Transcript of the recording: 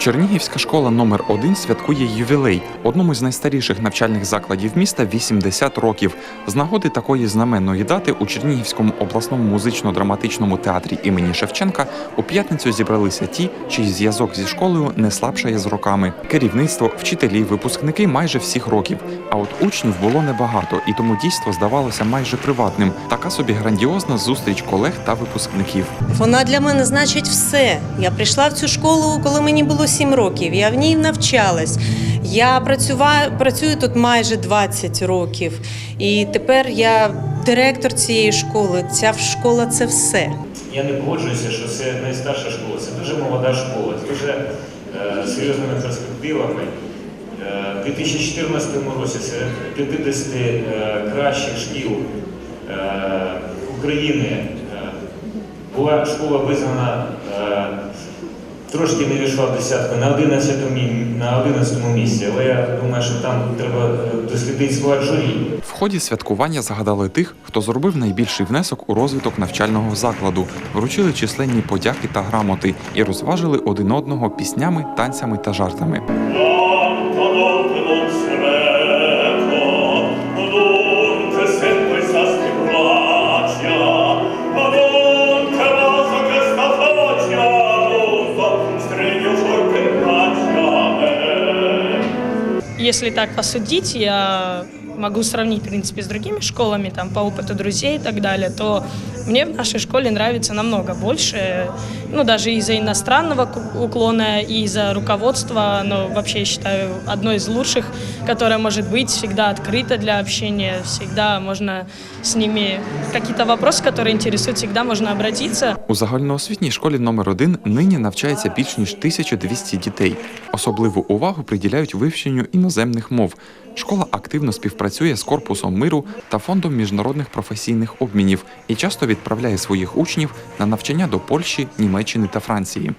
Чернігівська школа номер 1 святкує ювілей. Одному з найстаріших навчальних закладів міста 80 років. З нагоди такої знаменної дати у Чернігівському обласному музично-драматичному театрі імені Шевченка у п'ятницю зібралися ті, чий зв'язок зі школою не слабшає з роками. Керівництво, вчителі, випускники майже всіх років. А от учнів було небагато, і тому дійство здавалося майже приватним. Така собі грандіозна зустріч колег та випускників. Вона для мене значить все. Я прийшла в цю школу, коли мені було 7 років. Я в ній навчалась. Я працюваю, працюю тут майже 20 років. І тепер я директор цієї школи. Ця школа це все. Я не погоджуюся, що це найстарша школа. Це дуже молода школа, з дуже е, серйозними перспективами. Е, У 2014 році серед 50 е, кращих шкіл е, України була школа визнана, трошки не війшла в десятку на 11 на 11 місці, але я думаю, що там треба е, дослідити склад журі. В ході святкування згадали тих, хто зробив найбільший внесок у розвиток навчального закладу, вручили численні подяки та грамоти і розважили один одного піснями, танцями та жартами. Если так посудить, я могу сравнить, в принципе, с другими школами, там, по опыту друзей и так далее, то мне в нашей школе нравится намного больше, ну, даже из-за иностранного ку- уклона и из-за руководства, но вообще, я считаю, одной из лучших, которая может быть всегда открыта для общения, всегда можно с ними какие-то вопросы, которые интересуют, всегда можно обратиться. У загальноосвітній школі номер 1 нині навчається більш ніж 1200 дітей. Особливу увагу приділяють вивченню іноземних мов. Школа активно співпрацює з корпусом миру та фондом міжнародних професійних обмінів і часто відправляє своїх учнів на навчання до Польщі, Німеччини та Франції.